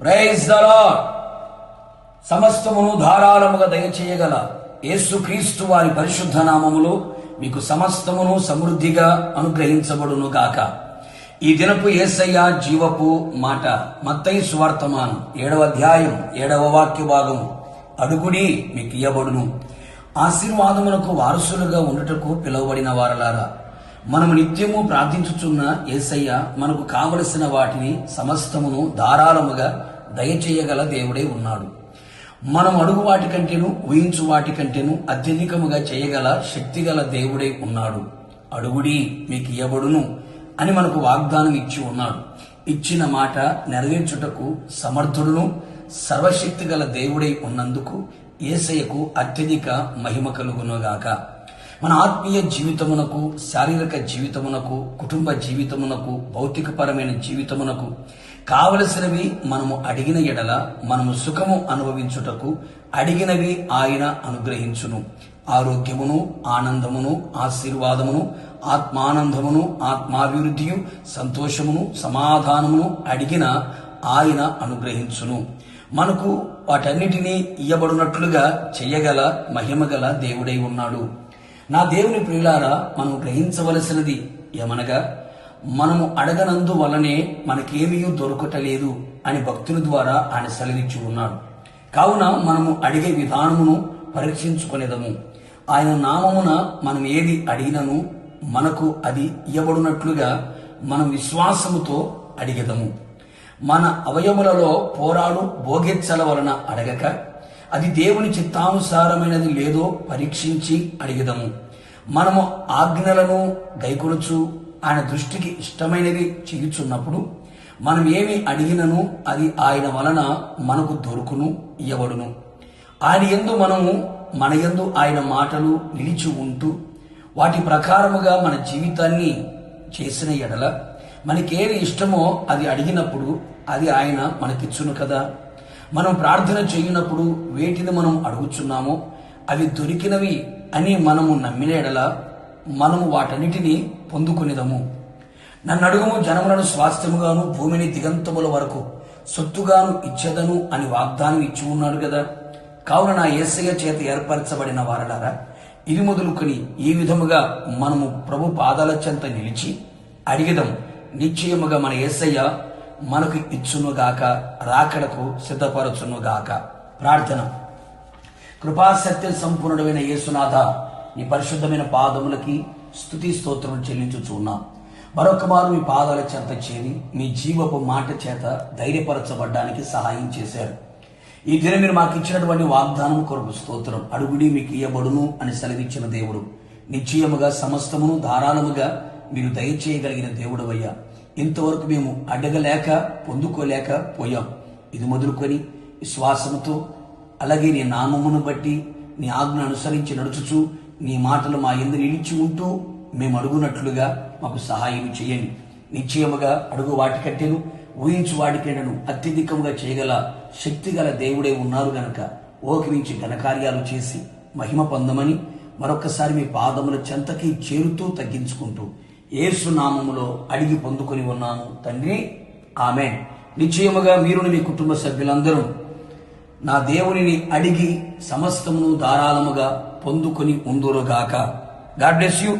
Praise సమస్తమును ధారాళముగా దయచేయగల యేసుక్రీస్తు వారి పరిశుద్ధ నామములు మీకు సమస్తమును సమృద్ధిగా అనుగ్రహించబడును గాక. ఈ దినపు ఏసయ్య జీవపు మాట మత్తయి సువర్తమానం ఏడవ అధ్యాయం ఏడవ వాక్య భాగము అడుగుడి మీకు ఇయ్యబడును ఆశీర్వాదములకు వారసులుగా ఉండుటకు పిలువబడిన వారలారా మనము నిత్యము ప్రార్థించుచున్న ఏసయ్య మనకు కావలసిన వాటిని సమస్తమును ధారాళముగా దయచేయగల దేవుడే ఉన్నాడు. మనం అడుగు వాటి కంటేను ఊహించు వాటి కంటేను అత్యధికముగా చేయగల శక్తిగల దేవుడే ఉన్నాడు. అడుగుడి మీకు ఇవ్వబడును అని మనకు వాగ్దానం ఇచ్చి ఉన్నాడు. ఇచ్చిన మాట నెరవేర్చుటకు సమర్థుడును సర్వశక్తి గల దేవుడై ఉన్నందుకు ఏసయ్యకు అత్యధిక మహిమ కలుగునుగాక. మన ఆత్మీయ జీవితమునకు శారీరక జీవితమునకు కుటుంబ జీవితమునకు భౌతికపరమైన జీవితమునకు కావలసినవి మనము అడిగిన ఎడల మనము సుఖము అనుభవించుటకు అడిగినవి ఆయన అనుగ్రహించును. ఆరోగ్యమును ఆనందమును ఆశీర్వాదమును ఆత్మానందమును ఆత్మాభివృద్ధియు సంతోషమును సమాధానమును అడిగిన ఆయన అనుగ్రహించును. మనకు వాటన్నిటినీ ఇయ్యబడినట్లుగా చేయగల మహిమగల దేవుడై ఉన్నాడు. నా దేవుని ప్రియులారా మనం గ్రహించవలసినది ఏమనగా మనము అడగనందు వలనే మనకేమీ దొరకటలేదు అని భక్తుల ద్వారా ఆయన సెలవిచ్చి ఉన్నాడు. కావున మనము అడిగే విధానమును పరీక్షించుకునేదము. ఆయన నామమున మనం ఏది అడిగినను మనకు అది ఇవ్వబడినట్లుగా మనం విశ్వాసముతో అడిగదము. మన అవయములలో పోరాడు భోగెచ్చల వలన అడగక అది దేవుని చిత్తానుసారమైనది లేదో పరీక్షించి అడిగదము. మనము ఆజ్ఞలను గైకొనుచు ఆయన దృష్టికి ఇష్టమైనవి చేయుచున్నప్పుడు మనం ఏమి అడిగినను అది ఆయన వలన మనకు దొరుకును ఇవ్వడును ఆయన ఎందు మనము మన యందు ఆయన మాటలు నిలిచి ఉంటూ వాటి ప్రకారముగా మన జీవితాన్ని చేసిన ఎడల మనకేది ఇష్టమో అది అడిగినప్పుడు అది ఆయన మనకిచ్చును కదా? మనం ప్రార్థన చేయనప్పుడు వేటిని మనం అడుగుచున్నామో అవి దొరికినవి అని మనము నమ్మిన ఎడల మనము వాటన్నిటినీ పొందుకునేదము. నన్ను అడుగుము జనములను స్వాస్థ్యముగాను భూమిని దిగంతముల వరకు సొత్తుగాను ఇచ్చేదను అని వాగ్దానం ఇచ్చి ఉన్నాడు కదా కావున నా ఏసయ్య చేత ఏర్పరచబడిన వారలారా ఇది మొదలుకొని ఈ విధముగా మనము ప్రభు పాదాల చెంత నిలిచి అడిగదం నిశ్చయముగా మన ఏసయ్య మనకు ఇచ్చునుగాక రాకడకు సిద్ధపరచునుగాక ప్రార్థన. కృపాసత్య సంపూర్ణమైన యేసునాథ నీ పరిశుద్ధమైన పాదములకి స్తుతి స్తోత్రం చెల్లించుచున్నాం. మరొక మారు మీ పాదాల చెంత చేరి మీ జీవపు మాట చేత ధైర్యపరచబడ్డానికి సహాయం చేశారు. ఈ దినం మీరు మాకు ఇచ్చినటువంటి వాగ్దానం కొరకు స్తోత్రం. అడుగుడి మీకు ఇయ్యబడును అని సెలవిచ్చిన దేవుడు. నిశ్చయముగా సమస్తమును ధారాళముగా మీరు దయచేయగలిగిన దేవుడు అయ్యా ఇంతవరకు మేము అడగలేక పొందుకోలేక పోయాం. ఇది మొదలుకొని విశ్వాసంతో అలాగే నీ నామమును బట్టి నీ ఆజ్ఞ అనుసరించి నడుచుచు నీ మాటలు మా ఎందు నిలిచి ఉంటూ మేము అడుగునట్లుగా మాకు సహాయం చేయండి. నిశ్చయముగా అడుగు వాటికట్టెను ఊహించు వాటికెడను అత్యధికంగా చేయగల శక్తిగల దేవుడే ఉన్నారు గనక ఓకరించి ఘనకార్యాలు చేసి మహిమ పొందమని మరొకసారి మీ పాదముల చెంతకి చేరుతూ తగ్గించుకుంటూ ఏసు నామములో అడిగి పొందుకొని ఉన్నాను తండ్రి. ఆమె నిశ్చయముగా మీరుని మీ కుటుంబ సభ్యులందరూ నా దేవునిని అడిగి సమస్తమును ధారాళముగా పొందుకొని ఉందురుగాక. God bless you.